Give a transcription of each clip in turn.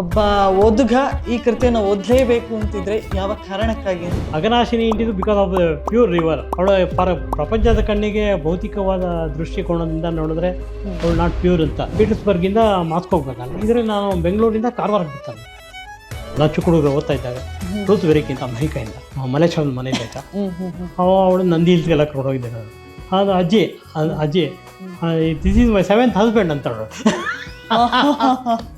ಒಬ್ಬ ಓದುಗ ಈ ಕೃತಿಯನ್ನು ಓದಲೇಬೇಕು ಅಂತಿದ್ರೆ ಯಾವ ಕಾರಣಕ್ಕಾಗಿ? Aghanashini ಇಂಟಿದು because of the pure river ಅವಳು ಪರ ಪ್ರಪಂಚದ ಕಣ್ಣಿಗೆ ಭೌತಿಕವಾದ ದೃಷ್ಟಿಕೋನದಿಂದ ನೋಡಿದ್ರೆ ಅವಳು ನಾಟ್ ಪ್ಯೂರ್ ಅಂತ. ಪೀಟರ್ಸ್ಬರ್ಗಿಂದ ಮಾಸ್ಕೋ ಹೋಗ್ಬೇಕಲ್ಲ. ಇದ್ರೆ ನಾನು ಬೆಂಗಳೂರಿಂದ ಕಾರವಾರ ಬಿಡ್ತಾನೆ ನಾವು ಚಿಕ್ಕ ಹುಡುಗರು ಓದ್ತಾ ಇದ್ದಾಗ ರೂತ್ ವೆರಿಕಿಂತ ಮೈಕೈಯಿಂದ ಮಲೇಶ್ವರದ ಮನೆ ಬೇಕಾ? ಅವ ಅವಳು ನಂದಿ ಹಿಲ್ಸ್ಗೆಲ್ಲ ಕರ್ಕೊಂಡು ಹೋಗಿದ್ದೆ ನಾನು ಅದು ಅಜ್ಜಿ ಅಜ್ಜಿ. This is my seventh husband ಅಂತ ಅವಳು.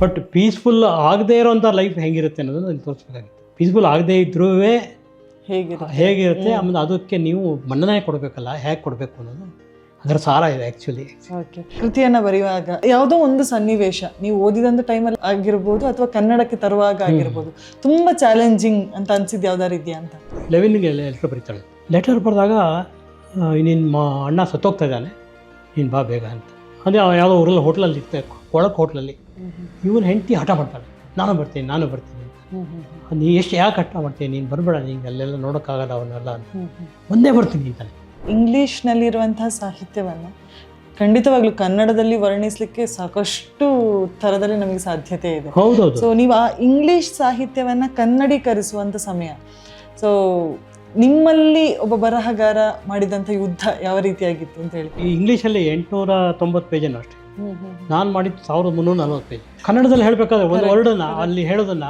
ಬಟ್ ಪೀಸ್ಫುಲ್ ಆಗದೇ ಇರೋಂಥ ಲೈಫ್ ಹೆಂಗಿರುತ್ತೆ ಅನ್ನೋದನ್ನ ನನಗೆ ತೋರಿಸ್ಬೇಕಾಗಿತ್ತು. ಪೀಸ್ಫುಲ್ ಆಗದೇ ಇದ್ರೂ ಹೇಗಿದೆ ಹೇಗಿರುತ್ತೆ ಆಮೇಲೆ ಅದಕ್ಕೆ ನೀವು ಮನ್ನಣೆ ಕೊಡಬೇಕಲ್ಲ ಹೇಗೆ ಕೊಡಬೇಕು ಅನ್ನೋದು ಅದರ ಸಾರ ಇದೆ ಆ್ಯಕ್ಚುಲಿ ಓಕೆ ಕೃತಿಯನ್ನ ಬರೆಯುವಾಗ ಯಾವುದೋ ಒಂದು ಸನ್ನಿವೇಶ ನೀವು ಓದಿದಂತ ಟೈಮಲ್ಲಿ ಆಗಿರ್ಬೋದು ಅಥವಾ ಕನ್ನಡಕ್ಕೆ ತರುವಾಗ ಆಗಿರ್ಬೋದು ತುಂಬ ಚಾಲೆಂಜಿಂಗ್ ಅಂತ ಅನ್ಸಿದ್ ಯಾವ್ದಾರು ಇದೆಯಾ ಅಂತ? ಲೆವೆನ್ಗೆ ಲೆಟರ್ ಬರೀತಾಳೆ. ಲೆಟರ್ ಬರೆದಾಗ ನಿನ್ನ ಮ ಅಣ್ಣ ಸತ್ತೋಗ್ತಾ ಇದ್ದಾನೆ ನೀನು ಬಾ ಬೇಗ ಅಂತ. ಅದೇ ಯಾವುದೋ ಊರಲ್ಲಿ ಹೋಟ್ಲಲ್ಲಿ ಇರ್ತೆ ಒಳಗೆ ಹೋಟ್ಲಲ್ಲಿ ಇವನು ಹೆಂಡತಿ ಹಠ ಮಾಡ್ತಾಳೆ. ನಾನು ಬರ್ತೀನಿ ನಾನು ಬರ್ತೀನಿ. ನೀ ಎಷ್ಟು ಯಾಕೆ ಹಠ ಮಾಡ್ತೀನಿ ನೀನು ಬರಬೇಡ ನಿಂಗೆ ಅಲ್ಲೆಲ್ಲ ನೋಡೋಕ್ಕಾಗಲ್ಲ ಅವನ್ನೆಲ್ಲ ಅಂತ. ಒಂದೇ ಬರ್ತೀನಿ ಅಂತಾನೆ ಇಂಗ್ಲೀಷ್ನಲ್ಲಿರುವಂತಹ ಸಾಹಿತ್ಯವನ್ನು ಖಂಡಿತವಾಗ್ಲೂ ಕನ್ನಡದಲ್ಲಿ ವರ್ಣಿಸಲಿಕ್ಕೆ ಸಾಕಷ್ಟು ಥರದಲ್ಲಿ ನಮಗೆ ಸಾಧ್ಯತೆ ಇದೆ. ಹೌದೌದು. ಸೊ ನೀವು ಆ ಇಂಗ್ಲಿಷ್ ಸಾಹಿತ್ಯವನ್ನ ಕನ್ನಡೀಕರಿಸುವಂತ ಸಮಯ. ಸೊ ನಿಮ್ಮಲ್ಲಿ ಒಬ್ಬ ಬರಹಗಾರ ಮಾಡಿದಂಥ ಯುದ್ಧ ಯಾವ ರೀತಿಯಾಗಿತ್ತು ಅಂತ ಹೇಳಿ. ಈ ಇಂಗ್ಲೀಷಲ್ಲಿ ಎಂಟುನೂರ ತೊಂಬತ್ತು ಪೇಜನ್ನು ಅಷ್ಟೇ. ನಾನು ಮಾಡಿದ್ದು ಸಾವಿರದ ಮುನ್ನೂರ ನಲ್ವತ್ತು ಪೇಜ್ ಕನ್ನಡದಲ್ಲಿ ಹೇಳಬೇಕಾದ್ರೆ ಒಂದು ವರ್ಡನ್ನ ಅಲ್ಲಿ ಹೇಳೋದನ್ನ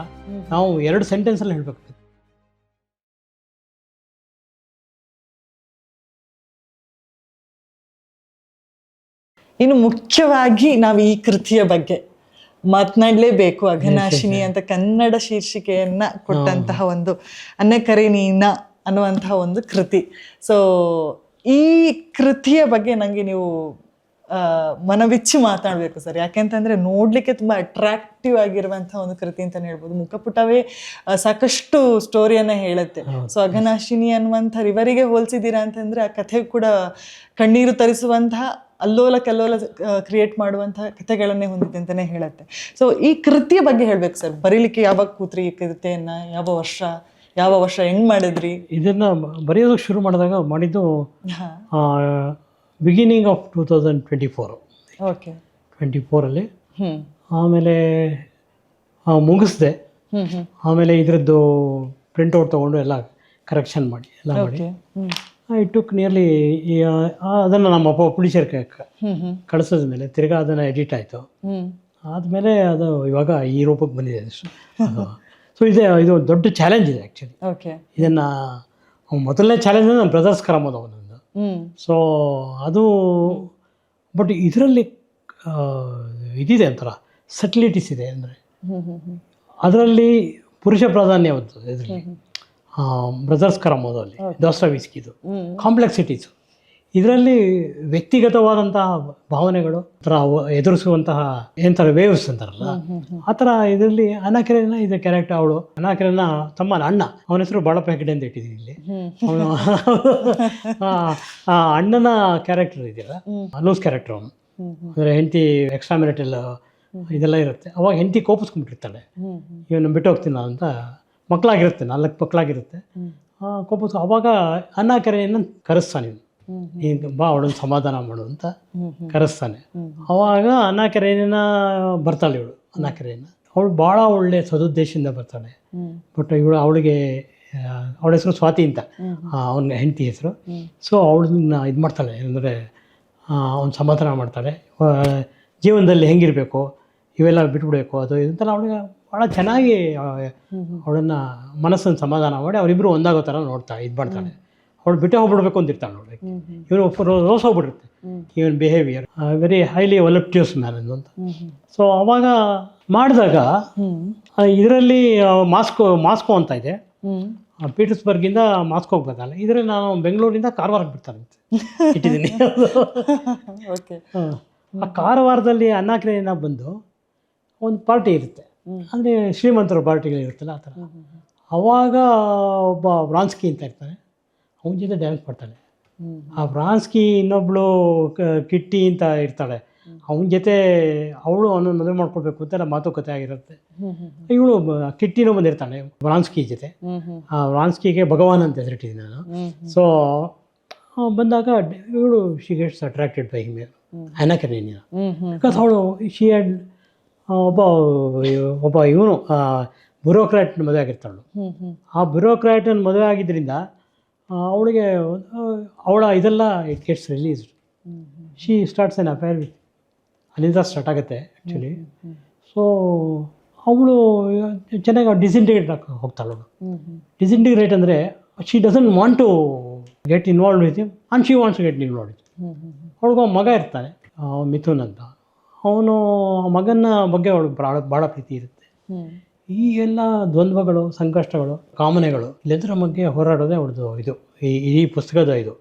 ನಾವು ಎರಡು ಸೆಂಟೆನ್ಸಲ್ಲಿ ಹೇಳಬೇಕು ಇನ್ನು ಮುಖ್ಯವಾಗಿ ನಾವು ಈ ಕೃತಿಯ ಬಗ್ಗೆ ಮಾತನಾಡಲೇಬೇಕು ಅಘನಾಶಿನಿ ಅಂತ ಕನ್ನಡ ಶೀರ್ಷಿಕೆಯನ್ನ ಕೊಟ್ಟಂತಹ ಒಂದು ಅನ್ನಕರೆ ನೀನ ಅನ್ನುವಂತಹ ಒಂದು ಕೃತಿ. ಸೊ ಈ ಕೃತಿಯ ಬಗ್ಗೆ ನನಗೆ ನೀವು ಮನವಿಚ್ಚಿ ಮಾತಾಡಬೇಕು ಸರ್. ಯಾಕೆಂತಂದ್ರೆ ನೋಡ್ಲಿಕ್ಕೆ ತುಂಬಾ ಅಟ್ರಾಕ್ಟಿವ್ ಆಗಿರುವಂತಹ ಒಂದು ಕೃತಿ ಅಂತಾನೆ ಹೇಳ್ಬೋದು. ಮುಖಪುಟವೇ ಸಾಕಷ್ಟು ಸ್ಟೋರಿಯನ್ನ ಹೇಳುತ್ತೆ. ಸೊ ಅಘನಾಶಿನಿ ಅನ್ನುವಂಥ ರಿವರಿಗೆ ಹೋಲಿಸಿದ್ದೀರಾ ಅಂತಂದ್ರೆ ಆ ಕಥೆ ಕೂಡ ಕಣ್ಣೀರು ತರಿಸುವಂತಹ ಅಲ್ಲೋಲ ಕಲ್ಲೋಲ ಕ್ರಿಯೇಟ್ ಮಾಡುವಂತಹ ಕಥೆಗಳನ್ನೇ ಹೊಂದಿದೆ ಅಂತಾನೆ ಹೇಳುತ್ತೆ. ಸೊ ಈ ಕೃತಿಯ ಬಗ್ಗೆ ಹೇಳ್ಬೇಕು ಸರ್. ಬರೀಲಿಕ್ಕೆ ಯಾವಾಗ ಕೂತ್ರಿ ಈ ಕೃತಿಯನ್ನ? ಯಾವ ವರ್ಷ? ಯಾವ ವರ್ಷ? ಹೆಂಗ್ ಮಾಡಿದ್ರಿ? ಇದನ್ನು ಬರೆಯೋದಕ್ಕೆ ಶುರು ಮಾಡಿದಾಗ ಮಾಡಿದ್ದು beginning of two thousand twenty four okay twenty ಫೋರಲ್ಲಿ ಆಮೇಲೆ ಮುಗಿಸ್ದೆ. ಆಮೇಲೆ ಇದರದ್ದು ಪ್ರಿಂಟೌಟ್ ತೊಗೊಂಡು ಎಲ್ಲ ಕರೆಕ್ಷನ್ ಮಾಡಿ ಎಲ್ಲ ಮಾಡಿ. ಐ ಟುಕ್ ನಿಯರ್ಲಿ ಅದನ್ನು ನಮ್ಮ ಅಪ್ಪ ಹ್ಮ್ ಕಳಿಸಿದ ಮೇಲೆ ತಿರ್ಗಾ ಅದನ್ನು ಎಡಿಟ್ ಆಯಿತು. ಆದಮೇಲೆ ಅದು ಇವಾಗ ಈ ರೂಪಕ್ಕೆ ಬಂದಿದೆ ಅದು. ಸೊ ಇದೆ ಇದು ದೊಡ್ಡ ಚಾಲೆಂಜ್ ಇದೆ ಆ್ಯಕ್ಚುಲಿ ಓಕೆ ಇದನ್ನು ಮೊದಲನೇ ಚಾಲೆಂಜ್ ನಮ್ಮ ಬ್ರದರ್ಸ್ ಕರಾಮೋದು ಅವನು ಸೊ ಅದು ಬಟ್ ಇದರಲ್ಲಿ ಇದಿದೆ ಅಂತಾರ ಸೆಟ್ಲಿಟಿಸ್ ಇದೆ ಅಂದರೆ. ಅದರಲ್ಲಿ ಪುರುಷ ಪ್ರಾಧಾನ್ಯ ಇದರಲ್ಲಿ. ಬ್ರದರ್ಸ್ ಕರಮೋದಲ್ಲಿ ದೋಸ್ತಾವಿಸ್ಕಿದು ವಿಸ್ಕಿದು ಕಾಂಪ್ಲೆಕ್ಸಿಟೀಸು ಇದರಲ್ಲಿ ವ್ಯಕ್ತಿಗತವಾದಂತಹ ಭಾವನೆಗಳು ಥರ ಎದುರಿಸುವಂತಹ ಏನಂತಾರೆ ವೇವ್ಸ್ ಅಂತಾರಲ್ಲ ಆ ಥರ ಇದರಲ್ಲಿ ಅನಾಕಿರನ ಇದು ಕ್ಯಾರೆಕ್ಟರ್ ಅವಳು. ಅನಾಕಿರನ ತಮ್ಮ ಅಣ್ಣ. ಅವನ ಹೆಸರು ಬಾಳಪ್ಪ ಹೆಗಡೆ ಅಂತ ಇಟ್ಟಿದ್ದೀನಿ ಇಲ್ಲಿ. ಅವನು ಆ ಅಣ್ಣನ ಕ್ಯಾರೆಕ್ಟರ್ ಇದೆಯಲ್ಲ ಲೂಸ್ ಕ್ಯಾರೆಕ್ಟರ್ ಅವನು. ಅಂದರೆ ಹೆಂಡತಿ ಎಕ್ಸ್ಟ್ರಾ ಮೆರಿಟಲ್ ಇದೆಲ್ಲ ಇರುತ್ತೆ. ಅವಾಗ ಹೆಂಡತಿ ಕೋಪಿಸ್ಕೊಂಡ್ಬಿಟ್ಟಿರ್ತಾಳೆ. ಇವನು ಬಿಟ್ಟು ಹೋಗ್ತೀನಿ ಅಂತ ಮಕ್ಕಳಾಗಿರುತ್ತೆ ನಾಲ್ಕು ಮಕ್ಕಳಾಗಿರುತ್ತೆ. ಕೋಪಿಸ್ ಅವಾಗ ಅನ್ನ ಕರೆಯನ್ನು ಕರೆಸ್ತಾನೆ ಬಾ ಅವಳನ್ನು ಸಮಾಧಾನ ಮಾಡು ಅಂತ ಕರೆಸ್ತಾನೆ. ಅವಾಗ ಅನ್ನ ಕೆರೆಯನ್ನ ಬರ್ತಾಳೆ ಇವಳು ಅನ್ನ ಕೆರೆಯನ್ನ ಅವಳು ಭಾಳ ಒಳ್ಳೆ ಸದುದ್ದೇಶದಿಂದ ಬರ್ತಾಳೆ. ಬಟ್ ಇವಳು ಅವಳಿಗೆ ಅವಳ ಹೆಸರು ಸ್ವಾತಿ ಅಂತ. ಅವನ ಹೆಂಡತಿ ಹೆಸರು. ಸೊ ಅವಳನ್ನ ಇದು ಮಾಡ್ತಾಳೆ ಅಂದರೆ ಅವ್ನು ಸಮಾಧಾನ ಮಾಡ್ತಾಳೆ. ಜೀವನದಲ್ಲಿ ಹೆಂಗಿರಬೇಕು ಇವೆಲ್ಲ ಬಿಟ್ಬಿಡ್ಬೇಕು ಅದು ಇದಂತ ಅವಳಿಗೆ ಭಾಳ ಚೆನ್ನಾಗಿ ಅವಳನ್ನು ಮನಸ್ಸನ್ನು ಸಮಾಧಾನ ಮಾಡಿ ಅವರಿಬ್ಬರು ಒಂದಾಗೋ ಥರ ನೋಡ್ತಾ ಇದು ಮಾಡ್ತಾಳೆ. ಅವಳು ಬಿಟ್ಟೆ ಹೋಗ್ಬಿಡ್ಬೇಕು ಅಂತ ಇರ್ತಾಳೆ ನೋಡಿ. ಇವನು ರೋಸ್ ಹೋಗ್ಬಿಡುತ್ತೆ. ಇವನ್ behaviour very highly voluptuous man ಅಂತ. ಸೊ ಅವಾಗ ಮಾಡಿದಾಗ ಇದರಲ್ಲಿ ಮಾಸ್ಕೋ ಮಾಸ್ಕೋ ಅಂತ ಇದೆ. ಪೀಟರ್ಸ್ಬರ್ಗ್ ಇಂದ ಪೀಟರ್ಸ್ಬರ್ಗಿಂದ ಮಾಸ್ಕೋ ಬರ್ತಾನೆ ಇದರಲ್ಲಿ ನಾನು ಬೆಂಗಳೂರಿಂದ ಕಾರವಾರಕ್ಕೆ ಅಂತ ಇಟ್ಟಿದ್ದೀನಿ. ಓಕೆ ಆ ಕಾರವಾರದಲ್ಲಿ ಅನ್ನಾಕ್ರೇನ ಬಂದು ಒಂದು ಪಾರ್ಟಿ ಇರುತ್ತೆ. ಅಂದರೆ ಶ್ರೀಮಂತರ ಪಾರ್ಟಿಗಳಿರುತ್ತಲ್ಲ ಆ ಥರ. ಅವಾಗ ಒಬ್ಬ ವ್ರಾನ್ಸ್ಕಿ ಅಂತ ಇರ್ತಾನೆ. ಅವನ ಜೊತೆ ಡ್ಯಾನ್ಸ್ ಮಾಡ್ತಾನೆ. ಹ್ಮ್ ಆ ಫ್ರಾನ್ಸ್ಕಿ ಇನ್ನೊಬ್ಳು ಕಿಟ್ಟಿ ಅಂತ ಇರ್ತಾಳೆ ಅವನ ಜೊತೆ ಅವಳು ಅವನ ಮದುವೆ ಮಾಡ್ಕೊಳ್ಬೇಕು ಅಂತ ಮಾತುಕತೆ ಆಗಿರುತ್ತೆ. ಇವಳು ಕಿಟ್ಟಿನೂ ಬಂದಿರ್ತಾಳೆ ವ್ರಾನ್ಸ್ಕಿ ಜೊತೆ. ಆ ವ್ರಾನ್ಸ್ಕಿಗೆ ಭಗವಾನ್ ಅಂತ ಹೆಸರಿಟ್ಟಿದ್ದೀನಿ ನಾನು. ಸೊ ಬಂದಾಗ ಇವಳು she gets attracted by him. Hmm because ಅವಳು ಶಿ ಹ್ಯಾಡ್ ಒಬ್ಬ ಒಬ್ಬ ಇವನು ಬ್ಯೂರೋಕ್ರಾಟ್ ಮದುವೆ ಆಗಿರ್ತಾಳು. ಆ ಬ್ಯೂರೋಕ್ರಾಟನ್ನು ಮದುವೆ ಆಗಿದ್ದರಿಂದ ಅವಳಿಗೆ ಅವಳ ಇದೆಲ್ಲ it gets release hmm hmm. She starts an affair with ಅಲ್ಲಿಂದ ಸ್ಟಾರ್ಟ್ ಆಗುತ್ತೆ ಆ್ಯಕ್ಚುಲಿ ಸೊ ಅವಳು ಚೆನ್ನಾಗಿ ಡಿಸಿಂಟಿಗ್ರೇಟ್ ಹೋಗ್ತಾಳು ಡಿಸಿಂಟಿಗ್ರೇಟ್ ಅಂದರೆ she doesn't want to get involve with him and she wants get involve with ಅವಳಿಗೆ ಮಗ ಇರ್ತಾನೆ ಮಿಥುನ್ ಅಂತ. ಅವನು ಮಗನ ಬಗ್ಗೆ ಅವಳಿಗೆ ಭಾಳ ಭಾಳ ಪ್ರೀತಿ ಇರುತ್ತೆ. ಈ ಎಲ್ಲ ದ್ವಂದ್ವಗಳು ಸಂಕಷ್ಟಗಳು ಕಾಮನೆಗಳು ಇಲ್ಲದರ ಬಗ್ಗೆ ಹೋರಾಡೋದೇ ಅವ್ರದ್ದು ಇದು. ಈ ಈ ಪುಸ್ತಕದ ಇದು.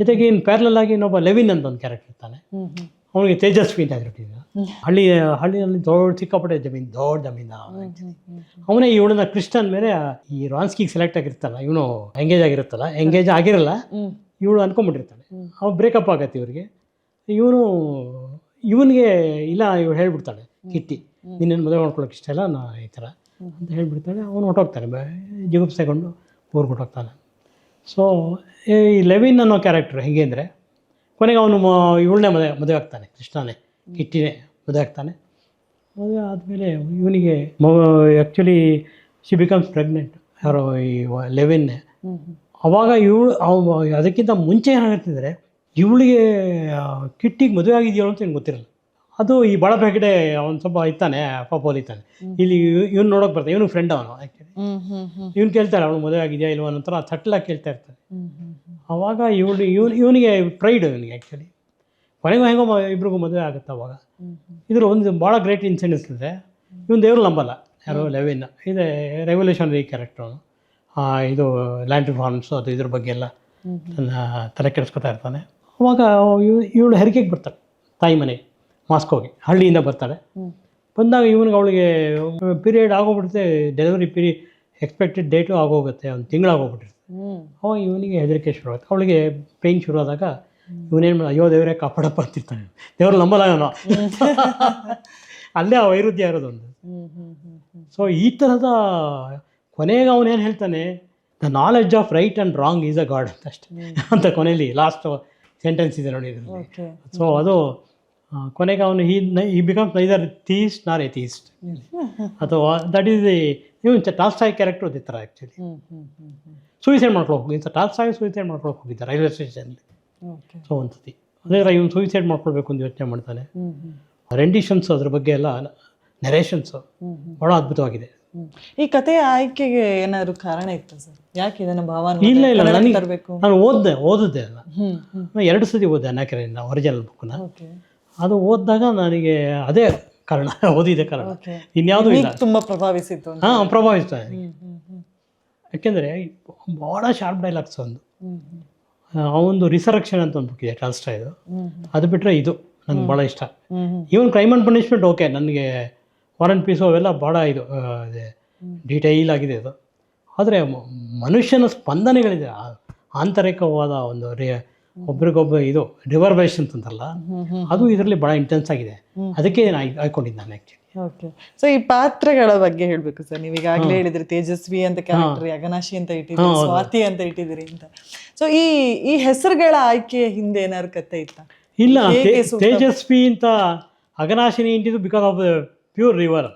ಜೊತೆಗೆ ಇನ್ನು ಪ್ಯಾರಲಲ್ ಆಗಿ ಇನ್ನೊಬ್ಬ ಲೆವಿನ್ ಅಂತ ಒಂದು ಕ್ಯಾರೆಕ್ಟರ್ ಇರ್ತಾನೆ. ಅವನಿಗೆ ತೇಜಸ್ವಿ ಅಂತ ಆಗಿರ್ತಿದ್ದ ಹಳ್ಳಿ ಹಳ್ಳಿಯಲ್ಲಿ ದೊಡ್ಡ ಸಿಕ್ಕಾಪಟ್ಟೆ ಜಮೀನ್ ದೊಡ್ಡ ಜಮೀನ ಅವನೇ ಇವಳನ್ನ ಕ್ರಿಸ್ಟನ್ ಮೇಲೆ ಈ ರಾನ್ಸ್ಕಿಗೆ ಸೆಲೆಕ್ಟ್ ಆಗಿರ್ತಾನ ಇವನು ಎಂಗೇಜ್ ಆಗಿರುತ್ತಲ್ಲ ಎಂಗೇಜ್ ಆಗಿರಲ್ಲ ಇವಳು ಅನ್ಕೊಂಡ್ಬಿಟ್ಟಿರ್ತಾನೆ ಅವ್ನು ಬ್ರೇಕಪ್ ಆಗತ್ತೆ ಇವ್ರಿಗೆ. ಇವನು ಇವನಿಗೆ ಇಲ್ಲ ಇವಳು ಹೇಳ್ಬಿಡ್ತಾಳೆ ಕಿಟ್ಟಿ. ನಿನ್ನನ್ನು ಮದುವೆ ಮಾಡ್ಕೊಳಕ್ಕೆ ಇಷ್ಟ ಇಲ್ಲ ನಾ ಈ ಥರ ಅಂತ ಹೇಳಿಬಿಡ್ತಾನೆ ಅವನು ಹೊಟ್ಟೋಗ್ತಾನೆ ಬ- ಜಿಗುಪ್ಸೆಗೊಂಡು ಊರಿಗೆ ಹೊಟ್ಟೋಗ್ತಾನೆ ಸೊ ಈ ಲೆವಿನ್ ಅನ್ನೋ ಕ್ಯಾರೆಕ್ಟರ್ ಹೇಗೆ ಅಂದರೆ ಕೊನೆಗೆ ಅವನು ಇವಳನ್ನೇ ಮದುವೆ ಮದುವೆ ಆಗ್ತಾನೆ ಕೃಷ್ಣನೇ ಕಿಟ್ಟಿನೇ ಮದುವೆ ಆಗ್ತಾನೆ. ಮದುವೆ ಆದಮೇಲೆ ಇವನಿಗೆ ಆ್ಯಕ್ಚುಲಿ ಶಿ ಬಿಕಮ್ಸ್ ಪ್ರೆಗ್ನೆಂಟ್ ಯಾರೋ ಈ ಲೆವಿನ್ನೇ ಅವಾಗ ಇವಳು ಅವ ಅದಕ್ಕಿಂತ ಮುಂಚೆ ಏನಾಗ್ತಿದ್ರೆ ಇವಳಿಗೆ ಕಿಟ್ಟಿಗೆ ಮದುವೆ ಆಗಿದೆಯೋ ಅಂತ ಏನು ಗೊತ್ತಿರಲ್ಲ. ಅದು ಈ ಬಳ ಹೆಗಡೆ ಅವ್ನು ಸ್ವಲ್ಪ ಇತ್ತಾನೆ ಪಾಪ ಇತ್ತಾನೆ ಇಲ್ಲಿ ಇವ್ನು ನೋಡೋಕೆ ಬರ್ತಾನೆ ಇವನು ಫ್ರೆಂಡ್ ಅವನು ಆ್ಯಕ್ಚುಲಿ ಕೇಳ್ತಾರೆ ಅವನು ಮದುವೆ ಆಗಿದೆಯಾ ಇಲ್ವ? ಅನ್ನೋ ಥರ ತಟ್ಲಾಗಿ ಕೇಳ್ತಾ ಇರ್ತಾನೆ. ಅವಾಗ ಇವಳು ಇವನು ಇವನಿಗೆ ಪ್ರೈಡ್ ಇವನಿಗೆ ಆ್ಯಕ್ಚುಲಿ ಕೊನೆಗೂ ಹೆಂಗೋ ಇಬ್ರಿಗೂ ಮದುವೆ ಆಗುತ್ತೆ ಅವಾಗ. ಇದ್ರ ಒಂದು ಭಾಳ ಗ್ರೇಟ್ ಇನ್ಸಿಡೆನ್ಸ್ ಇದೆ. ಇವನು ದೇವ್ರು ನಂಬಲ್ಲ ಯಾರು ಲೆವಿನ್ ಇದೆ ರೆವಲ್ಯೂಷನರಿ ಕ್ಯಾರೆಕ್ಟ್ರು ಇದು ಲ್ಯಾಂಡ್ ರಿಫಾರ್ಮ್ಸ್ ಅದು ಇದ್ರ ಬಗ್ಗೆ ಎಲ್ಲ ತನ್ನ ತಲೆ ಕೆಡಿಸ್ಕೊತಾ ಇರ್ತಾನೆ. ಅವಾಗ ಇವಳು ಹೆರಿಗೆಗೆ ಬರ್ತಾಳೆ ತಾಯಿ ಮನೆಗೆ. ಮಾಸ್ಕೋಗೆ ಹಳ್ಳಿಯಿಂದ ಬರ್ತಾಳೆ ಬಂದಾಗ ಇವನಿಗೆ ಅವಳಿಗೆ ಪೀರಿಯಡ್ ಆಗೋಗ್ಬಿಡುತ್ತೆ ಡೆಲಿವರಿ ಪೀರಿ ಎಕ್ಸ್ಪೆಕ್ಟೆಡ್ ಡೇಟು ಆಗೋಗುತ್ತೆ ಒಂದು ತಿಂಗಳಾಗೋಗ್ಬಿಟ್ಟಿರುತ್ತೆ. ಹ್ಮ್. ಅವಾಗ ಇವನಿಗೆ ಹೆದರಿಕೆ ಶುರು ಆಗುತ್ತೆ. ಅವಳಿಗೆ ಪೇಯ್ನ್ ಶುರು ಆದಾಗ ಇವನೇನು ಮಾಡಿ ಅಯ್ಯೋ ದೇವರೇ ಕಾಪಾಡಪ್ಪ ಅಂತಿರ್ತಾನೆ. ದೇವ್ರು ನಂಬಲ್ಲ ಅಲ್ಲೇ ಆ ವೈರುಧ್ಯ ಇರೋದೊಂದು ಸೊ ಈ ಥರದ ಕೊನೆಗೆ ಅವನೇನು ಹೇಳ್ತಾನೆ the knowledge of right and wrong is a god ಅಂತ ಅಷ್ಟೇ. ಅಂತ ಕೊನೆಯಲ್ಲಿ ಲಾಸ್ಟ್ ಸೆಂಟೆನ್ಸ್ ಇದೆ ನೋಡಿ ಸೊ ಅದು ಕೊನೆಗೆ ಅವನು ಈ ಈ ಬಿಕಮ್ಸ್ ನೈದರ್ ತೀಸ್ಟ್ ನಾರ್ ಎಥೀಸ್ಟ್ ಅಥವಾ that is the Ivan Tolstoy character ಥರ ಆ್ಯಕ್ಚುಲಿ ಸೂಯಿಸೈಡ್ ಮಾಡ್ಕೊಳಕ್ಕೆ ಹೋಗಿ ಇಂಥ ಟಾಲ್ಸ್ಟಾಯ್ ಸೂಯಿಸೈಡ್ ಮಾಡ್ಕೊಳಕ್ಕೆ ಹೋಗಿದ್ದ ರೈಲ್ವೆ ಸ್ಟೇಷನಲ್ಲಿ ಸೊ ಒಂದ್ಸತಿ ಅದೇ ಥರ ಇವನು ಸೂಯಿಸೈಡ್ ಮಾಡ್ಕೊಳ್ಬೇಕು ಅಂತ ಯೋಚನೆ ಮಾಡ್ತಾನೆ. ರೆಂಡಿಷನ್ಸ್ ಅದ್ರ ಬಗ್ಗೆ ಎಲ್ಲ ನೆರೇಷನ್ಸು ಹ್ಮ್ ಅದ್ಭುತವಾಗಿದೆ. ಈ ಕಥೆಯ ಆಯ್ಕೆಗೆ ಏನಾದ್ರು ಕಾರಣ ಇತ್ತು ಸರ್? ಯಾಕೆ ಇದನ್ನ ಭಾವನೆ ಇಲ್ಲ ಇಲ್ಲ ನನಗೆ ನಾನು ಓದಿದೆ ಓದಿದ್ದೆ ಅಲ್ಲ ಎರಡು ಸತಿ ಓದಿದೆ ಅನಾಕೆರೆಯಿಂದ ಒರಿಜಿನಲ್ ಬುಕ್ನ ಅದು ಓದಿದಾಗ ನನಗೆ ಅದೇ ಕಾರಣ ಓದಿದೆ ಕಾರಣ. ಇನ್ಯಾವುದೂ ಇಲ್ಲ. ತುಂಬ ಪ್ರಭಾವಿಸಿತ್ತು. ಹಾಂ ಪ್ರಭಾವಿಸ್ತ ಯಾಕೆಂದರೆ ಭಾಳ ಶಾರ್ಪ್ ಡೈಲಾಗ್ಸ್ ಒಂದು. ಆ ಒಂದು ರಿಸರಕ್ಷನ್ ಅಂತ ಒಂದು ಬುಕ್ ಇದೆ ಹ್ಮ್ ಅದು ಬಿಟ್ಟರೆ ಇದು ನನಗೆ ಭಾಳ ಇಷ್ಟ. Even crime and punishment okay ನನಗೆ ವಾರನ್ ಪೀಸು ಅವೆಲ್ಲ ಭಾಳ ಇದು ಇದೆ. ಡೀಟೈಲ್ ಆಗಿದೆ ಅದು. ಆದರೆ ಮನುಷ್ಯನ ಸ್ಪಂದನೆಗಳಿದೆ ಆಂತರಿಕವಾದ ಒಂದು ರೇ ಒಬ್ರಿಗೊಬ್ಬ ಇದು ಹ್ಮ್ ಹ್ಮ್ ಅದು ಇದರಲ್ಲಿ ಭಾಳ ಇಂಟೆನ್ಸ್ ಆಗಿದೆ. ಅದಕ್ಕೆ ನಾನು ನಾನು ಆ್ಯಕ್ಚುಲಿ ಓಕೆ ಸೊ ಈ ಪಾತ್ರಗಳ ಬಗ್ಗೆ ಹೇಳ್ಬೇಕು ಸರ್. ನೀವು ಈಗಾಗಲೇ ಹೇಳಿದ್ರಿ ತೇಜಸ್ವಿ ಅಂತ ಕ್ಯಾರೆಕ್ಟರ್ ಅಗನಾಶಿ ಅಂತ ಇಟ್ಟಿದ್ರಿ ಸ್ವಾತಿ ಅಂತ ಇಟ್ಟಿದ್ರಿ ಅಂತ. ಸೊ ಈ ಈ ಹೆಸರುಗಳ ಆಯ್ಕೆಯ ಹಿಂದೆ ಏನಾದ್ರು ಕತೆ ಇತ್ತ? ಇಲ್ಲ? ತೇಜಸ್ವಿ ಅಂತ ಅಗನಾಶಿನಿ ಇಂಟಿದ್ದು ಬಿಕಾಸ್ ಆಫ್ ಪ್ಯೂರ್ ರಿವರ್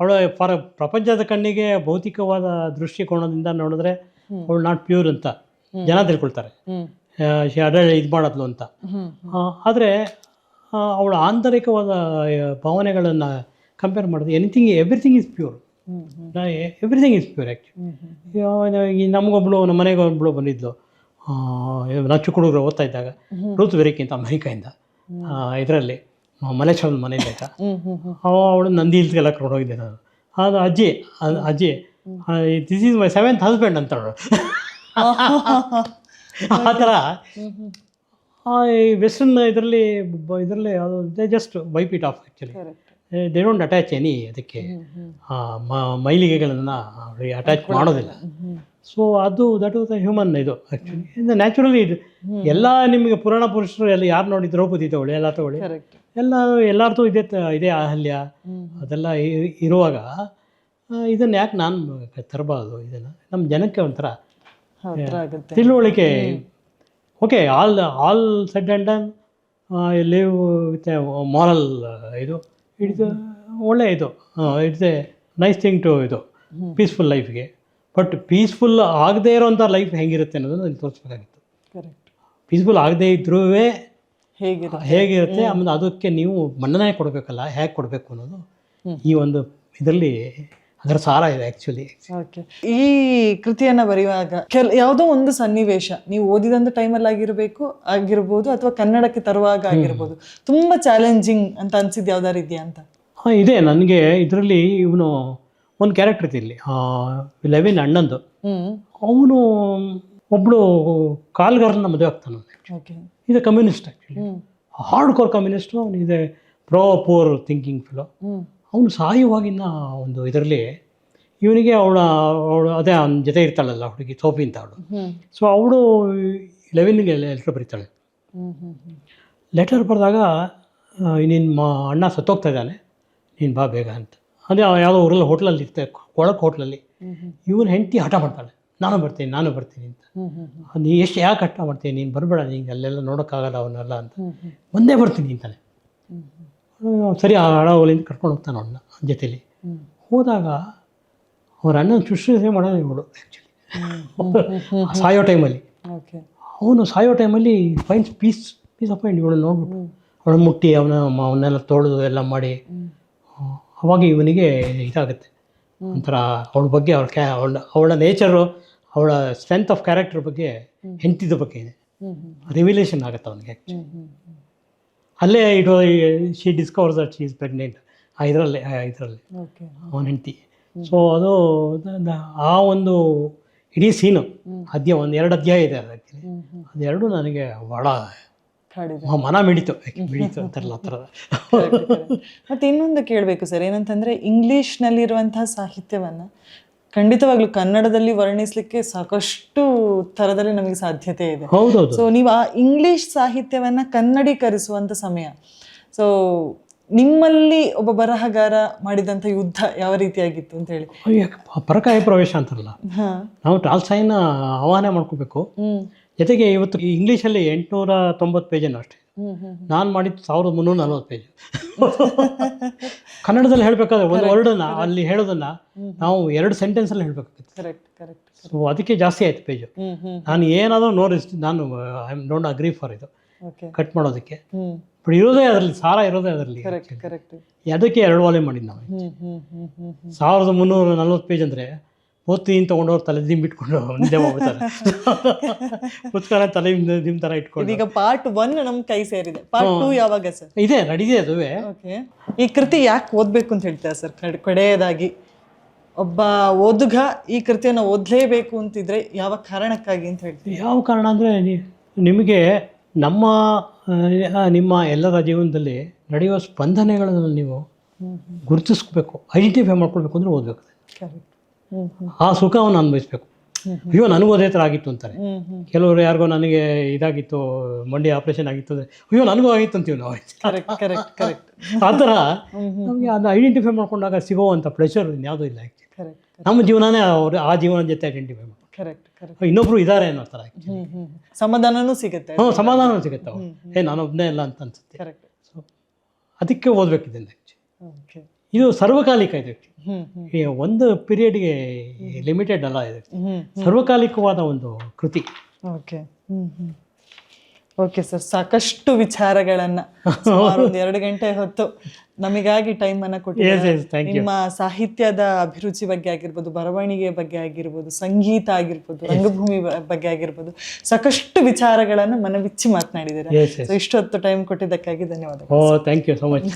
ಅವಳ ಪರ ಪ್ರಪಂಚದ ಕಣ್ಣಿಗೆ ಭೌತಿಕವಾದ ದೃಷ್ಟಿಕೋನದಿಂದ ನೋಡಿದ್ರೆ ಅವಳು ನಾಟ್ ಪ್ಯೂರ್ ಅಂತ ಜನ ತಿಳ್ಕೊಳ್ತಾರೆ. ಅಡ ಇದು ಮಾಡೋದ್ಲು ಅಂತ. ಆದರೆ ಅವಳ ಆಂತರಿಕವಾದ ಭಾವನೆಗಳನ್ನು ಕಂಪೇರ್ ಮಾಡಿದ್ರೆ anything everything is pure everything is pure actually ನಮಗೊಬ್ಳು ನಮ್ಮ ಮನೆಗೆ ಒಬ್ಳು ಬಂದಿದ್ಲು ನಚ್ಚು ಹುಡುಗರು ಓದ್ತಾ ಇದ್ದಾಗ ರೂತ್ ವೆರಿಕಿಂತ ಅಮೆರಿಕೆಯಿಂದ ಇದರಲ್ಲಿ ಮಲೇಶ್ವರನ ಮನೆ ಬೇಕಾ ಅವಳು ನಂದಿ ಇಲ್ಸ್ಗೆಲ್ಲ ಕರ್ಕೊಂಡು ಹೋಗಿದ್ದೆ ನಾನು. ಅದು ಅಜ್ಜಿ ಅದ್- ಅಜ್ಜಿ this is my seventh husband ಅಂತ ಅವಳು ಆ ಥರ. ಈ ವೆಸ್ಟರ್ನ್ ಇದರಲ್ಲಿ ಇದರಲ್ಲಿ ಅದು they just wipe it off actually they don't attach any ಅದಕ್ಕೆ. ಮೈಲಿಗೆಗಳನ್ನು ಅವರಿಗೆ ಅಟ್ಯಾಚ್ ಮಾಡೋದಿಲ್ಲ. ಸೊ ಅದು ದಟ್ ವಾಸ್ ಅ ಹ್ಯೂಮನ್ ಇದು ಆ್ಯಕ್ಚುಲಿ ನ್ಯಾಚುರಲಿ ಇದು ಎಲ್ಲ ನಿಮಗೆ ಪುರಾಣ ಪುರುಷರು ಎಲ್ಲ ಯಾರು ನೋಡಿ ದ್ರೌಪದಿ ತಗೊಳ್ಳಿ ಎಲ್ಲ ತಗೊಳ್ಳಿ. ಎಲ್ಲ ಎಲ್ಲರದ್ದು ಇದೇ ಇದೇ ಅಹಲ್ಯ. ಅದೆಲ್ಲ ಇರುವಾಗ ಇದನ್ನು ಯಾಕೆ ನಾನು ತರಬಾರ್ದು ಇದನ್ನು? ನಮ್ಮ ಜನಕ್ಕೆ ಒಂಥರ ತಿಳುವಳಿಕೆ. Okay all all set and done live with moral ಇದು ಇಟ್ಸ್ ಒಳ್ಳೆ ಇದು. It's a nice thing to ಇದು ಪೀಸ್ಫುಲ್ ಲೈಫ್ಗೆ ಬಟ್ ಪೀಸ್ಫುಲ್ ಆಗದೇ ಇರೋಂಥ ಲೈಫ್ ಹೆಂಗಿರುತ್ತೆ ಅನ್ನೋದನ್ನ ನಾನು ತೋರಿಸ್ಬೇಕಾಗಿತ್ತು. ಕರೆಕ್ಟ್ ಪೀಸ್ಫುಲ್ ಆಗದೇ ಇದ್ರೂ ಹೇಗಿದೆ ಹೇಗಿರುತ್ತೆ ಆಮೇಲೆ ಅದಕ್ಕೆ ನೀವು ಮನ್ನಣೆ ಕೊಡಬೇಕಲ್ಲ ಹೇಗೆ ಕೊಡಬೇಕು ಅನ್ನೋದು ಈ ಒಂದು ಇದರಲ್ಲಿ ಅದರ ಸಾರ ಇದೆ ಆ್ಯಕ್ಚುಲಿ ಓಕೆ ಈ ಕೃತಿಯನ್ನ ಬರೆಯುವಾಗ ಕೆಲ ಯಾವುದೋ ಒಂದು ಸನ್ನಿವೇಶ ನೀವು ಓದಿದಂತ ಟೈಮಲ್ಲಿ ಆಗಿರಬೇಕು ಆಗಿರ್ಬೋದು ಅಥವಾ ಕನ್ನಡಕ್ಕೆ ತರುವಾಗ ಆಗಿರ್ಬೋದು ತುಂಬಾ ಚಾಲೆಂಜಿಂಗ್ ಅಂತ ಅನ್ಸಿದ್ ಯಾವ್ದಾರು ಇದೆಯಾ ಅಂತ? ಹಾಂ ಇದೆ. ನನಗೆ ಇದರಲ್ಲಿ ಇವನು ಒಂದು ಕ್ಯಾರೆಕ್ಟರ್ ಇದೆ ಇಲ್ಲಿ ಲೆವಿನ್ ಅಣ್ಣಂದು. ಅವನು ಒಬ್ಬಳು ಕಾಲ್ಗಾರನ ಮದುವೆ ಆಗ್ತಾನೆ ಇದು communist actually hard core communist ಅವನು ಇದೆ ಪ್ರೋ ಪೋರ್ ಥಿಂಕಿಂಗ್ ಫಿಲೋ ಅವನು ಸಾಯುವಾಗಿನ ಒಂದು ಇದರಲ್ಲಿ ಇವನಿಗೆ ಅವಳ ಅವಳು ಅದೇ ಅವನ ಜೊತೆ ಇರ್ತಾಳಲ್ಲ ಹುಡುಗಿ ಸೋಫಿ ಅಂತ ಅವಳು. ಸೊ ಅವಳು ಲೆವೆನ್ಗೆ ಲೆಟ್ರ್ ಬರೀತಾಳೆ. ಲೆಟರ್ ಬರೆದಾಗ ನಿನ್ನ ಮಾ ಅಣ್ಣ ಸತ್ತೋಗ್ತಾ ಇದ್ದಾನೆ. ನೀನು ಬಾ ಬೇಗ ಅಂತ. ಅದೇ ಯಾವುದೋ ಊರಲ್ಲಿ ಹೋಟ್ಲಲ್ಲಿ ಇರ್ತಾರೆ ಕೊಳಕ್ಕೆ ಹೋಟ್ಲಲ್ಲಿ ಇವನು ಹೆಂಡತಿ ಹಠ ಮಾಡ್ತಾಳೆ. ನಾನು ಬರ್ತೀನಿ ನಾನು ಬರ್ತೀನಿ ಅಂತ. ನೀ ಎಷ್ಟು ಯಾಕೆ ಹಠ ಮಾಡ್ತೀನಿ ನೀನು ಬರಬೇಡ ನಿಂಗೆ ಅಲ್ಲೆಲ್ಲ ನೋಡೋಕ್ಕಾಗಲ್ಲ ಅವನ್ನೆಲ್ಲ ಅಂತ. ಒಂದೇ ಬರ್ತೀನಿ ಅಂತಾನೆ. ಸರಿ ಆ ಹಡವಲಿಂದ ಕರ್ಕೊಂಡು ಹೋಗ್ತಾನೆ ಅವನ್ನ ಜೊತೆಲಿ. ಹೋದಾಗ ಅವ್ರ ಅಣ್ಣನ ಶುಶ್ರೂಷೆ ಮಾಡೋದು ಇವಳು ಆ್ಯಕ್ಚುಲಿ ಸಾಯೋ ಟೈಮಲ್ಲಿ ಅವನು ಸಾಯೋ ಟೈಮಲ್ಲಿ finds peace peace of mind ಇವಳು ನೋಡ್ಬಿಟ್ಟು ಅವಳನ್ನ ಮುಟ್ಟಿ ಅವನ ಅವನ್ನೆಲ್ಲ ತೊಳೆದು ಎಲ್ಲ ಮಾಡಿ ಅವಾಗ ಇವನಿಗೆ ಇದಾಗುತ್ತೆ. ಒಂಥರ ಅವಳ ಬಗ್ಗೆ ಅವಳ ಕ್ಯಾ ಅವಳ ಅವಳ ನೇಚರು ಅವಳ ಸ್ಟ್ರೆಂತ್ ಆಫ್ ಕ್ಯಾರೆಕ್ಟರ್ ಬಗ್ಗೆ ಹೆಂಡತಿದ ಬಗ್ಗೆ ಇದೆ. ರಿವಿಲೇಷನ್ ಆಗುತ್ತೆ ಅವನಿಗೆ ಹ್ಮ್. ಅಲ್ಲೇ it she discovers that she is pregnant ಇದರಲ್ಲಿ ಇದರಲ್ಲಿ. ಅವನ ಹೆಂಡತಿ. ಸೊ ಅದು ಆ ಒಂದು ಇಡೀ ಸೀನು ಅದ್ಯ ಒಂದು ಎರಡು ಅಧ್ಯಾಯ ಇದೆ ಅದಕ್ಕೆ. ಅದೆರಡು ನನಗೆ ಬಹಳ ಮನ ಮಿಡಿತು. ಮಿಡಿತು ಅಂತಾರಲ್ಲ ಆ ಥರದ. ಮತ್ತೆ ಇನ್ನೊಂದು ಕೇಳಬೇಕು ಸರ್. ಏನಂತಂದ್ರೆ ಇಂಗ್ಲಿಷ್ನಲ್ಲಿರುವಂತಹ ಸಾಹಿತ್ಯವನ್ನ ಖಂಡಿತವಾಗ್ಲೂ ಕನ್ನಡದಲ್ಲಿ ವರ್ಣಿಸಲಿಕ್ಕೆ ಸಾಕಷ್ಟು ಥರದಲ್ಲಿ ನಮಗೆ ಸಾಧ್ಯತೆ ಇದೆ. ಹೌದೌದು. ಸೊ ನೀವು ಆ ಇಂಗ್ಲಿಷ್ ಸಾಹಿತ್ಯವನ್ನ ಕನ್ನಡೀಕರಿಸುವಂತ ಸಮಯ. ಸೊ ನಿಮ್ಮಲ್ಲಿ ಒಬ್ಬ ಬರಹಗಾರ ಮಾಡಿದಂಥ ಯುದ್ಧ ಯಾವ ರೀತಿಯಾಗಿತ್ತು ಅಂತ ಹೇಳಿ. ಪರಕಾಯ ಪ್ರವೇಶ ಅಂತಾರಲ್ಲ. ಹಾ. ನಾವು ಟಾಲ್ಸಾಯಿನ ಆಹ್ವಾನ ಮಾಡ್ಕೋಬೇಕು. ಜೊತೆಗೆ ಇವತ್ತು ಇಂಗ್ಲಿಷ್ ಇಂಗ್ಲೀಷಲ್ಲಿ ಎಂಟುನೂರ ತೊಂಬತ್ತು ಪೇಜನ್ನು ಅಷ್ಟೇ. ನಾನು ಮಾಡಿದ್ದು ಸಾವಿರದ ಮುನ್ನೂರ ನಲ್ವತ್ತು ಪೇಜ್. ಕನ್ನಡದಲ್ಲಿ ಹೇಳಬೇಕಾದ್ರೆ ಒಂದು ವರ್ಡನ್ನು ಅಲ್ಲಿ ಹೇಳೋದನ್ನ ನಾವು ಎರಡು ಸೆಂಟೆನ್ಸಲ್ಲಿ ಹೇಳಬೇಕಾಗುತ್ತೆ. ಕರೆಕ್ಟ್ ಕರೆಕ್ಟ್ ಸೊ ಅದಕ್ಕೆ ಜಾಸ್ತಿ ಆಯ್ತು ಪೇಜು. ನಾನು ಏನಾದರೂ ನೋಡಿ ನಾನು I am don't agree for ಇದು. ಕಟ್ ಮಾಡೋದಕ್ಕೆ. ಬಟ್ ಇರೋದೇ ಅದರಲ್ಲಿ ಸಾರ ಇರೋದೇ ಅದರಲ್ಲಿ. ಕರೆಕ್ಟ್ ಕರೆಕ್ಟ್ ಅದಕ್ಕೆ ಎರಡು ವಾಲ್ಯೂಮ್ ಮಾಡಿದ್ದು ನಾವು. ಸಾವಿರದ ಮುನ್ನೂರ ನಲ್ವತ್ತು ಪೇಜ್ ಅಂದರೆ ಓದ್ತೀನಿ ತೊಗೊಂಡವ್ರು ತಲೆ ದಿಂಬಿಟ್ಕೊಂಡು ನಿದ್ದೆ ಹೋಗ್ತಾರೆ ಪುಸ್ತಕನ ತಲೆ ದಿಮ್ ತರ ಇಟ್ಕೊಂಡು. ಈಗ ಪಾರ್ಟ್ ಒನ್ ನಮ್ ಕೈ ಸೇರಿದೆ. ಪಾರ್ಟ್ ಟೂ ಯಾವಾಗ ಸರ್ ಇದೆ ನಡಿದೆ ಅದುವೇ. ಓಕೆ ಈ ಕೃತಿ ಯಾಕೆ ಓದ್ಬೇಕು ಅಂತ ಹೇಳ್ತಾರೆ ಸರ್ ಕಡೆ ಕಡೆಯದಾಗಿ. ಒಬ್ಬ ಓದುಗ ಈ ಕೃತಿಯನ್ನು ಓದಲೇಬೇಕು ಅಂತಿದ್ರೆ ಯಾವ ಕಾರಣಕ್ಕಾಗಿ ಅಂತ ಹೇಳ್ತೀವಿ ಯಾವ ಕಾರಣ ಅಂದರೆ ನಿಮಗೆ ನಮ್ಮ ನಿಮ್ಮ ಎಲ್ಲರ ಜೀವನದಲ್ಲಿ ನಡೆಯುವ ಸ್ಪಂದನೆಗಳನ್ನು ನೀವು ಗುರುತಿಸ್ಬೇಕು ಐಡೆಂಟಿಫೈ ಮಾಡ್ಕೊಳ್ಬೇಕು ಅಂದರೆ ಓದಬೇಕು. ಆ ಸುಖವನ್ನು ಅನುಭವಿಸ್ಬೇಕು. ಅಯ್ಯೋ ನನಗೂ ಅದೇ ಥರ ಆಗಿತ್ತು ಅಂತಾರೆ. ಕೆಲವರು ಯಾರಿಗೋ ನನಗೆ ಇದಾಗಿತ್ತು ಮಂಡಿ ಆಪರೇಷನ್ ಆಗಿತ್ತು ಅಂದರೆ ಅಯ್ಯೋ ನನಗೂ ಆಗಿತ್ತು ಅಂತೀವಿ ನಾವು. ಕರೆಕ್ಟ್ ಕರೆಕ್ಟ್ ಕರೆಕ್ಟ್ ಆ ಥರ ನಮಗೆ ಅದು ಐಡೆಂಟಿಫೈ ಮಾಡ್ಕೊಂಡಾಗ ಸಿಗೋವಂಥ ಪ್ರೆಷರ್ ಯಾವುದೂ ಇಲ್ಲ ಆ್ಯಕ್ಚುಲಿ ನಮ್ಮ ಜೀವನನೇ ಅವರು ಆ ಜೀವನ ಜೊತೆ ಐಡೆಂಟಿಫೈ ಮಾಡ್ಕೊಂಡು ಕರೆಕ್ಟ್ ಇನ್ನೊಬ್ರು ಇದ್ದಾರೆ ಅನ್ನೋ ಥರ ಸಮಾಧಾನನೂ ಸಿಗುತ್ತೆ. ಹ್ಞೂ ಸಮಾಧಾನ ಸಿಗುತ್ತೆ ಏ ನಾನೊಬ್ಬನೇ ಇಲ್ಲ ಅಂತ ಅನ್ಸುತ್ತೆ. ಕರೆಕ್ಟ್ ಸೊ ಅದಕ್ಕೆ ಓದಬೇಕಿದೆ ಓಕೆ ಇದು ಸರ್ವಕಾಲಿಕ ಇದು. ಒಂದು ಪೀರಿಯಡ್ಗೆ ಲಿಮಿಟೆಡ್ ಅಲ್ಲ ಇದು. ಸರ್ವಕಾಲಿಕವಾದ ಒಂದು ಕೃತಿ. ಓಕೆ. ಓಕೆ ಸರ್ ಸಾಕಷ್ಟು ವಿಚಾರಗಳನ್ನು ಒಂದು ಎರಡು ಗಂಟೆ ಹೊತ್ತು ನಮಗಾಗಿ ಟೈಮ್ ಅನ್ನ ಕೊಟ್ಟಿದ್ದಾರೆ? ನಿಮ್ಮ ಸಾಹಿತ್ಯದ ಅಭಿರುಚಿ ಬಗ್ಗೆ ಆಗಿರ್ಬೋದು ಬರವಣಿಗೆ ಬಗ್ಗೆ ಆಗಿರ್ಬೋದು ಸಂಗೀತ ಆಗಿರ್ಬೋದು ರಂಗಭೂಮಿ ಬಗ್ಗೆ ಆಗಿರ್ಬೋದು ಸಾಕಷ್ಟು ವಿಚಾರಗಳನ್ನ ಮನವಿಚ್ಚಿ ಮಾತನಾಡಿದ್ದೀರಾ? ಇಷ್ಟು ಹೊತ್ತು ಟೈಮ್ ಕೊಟ್ಟಿದ್ದಕ್ಕಾಗಿ ಧನ್ಯವಾದಗಳು oh thank you so much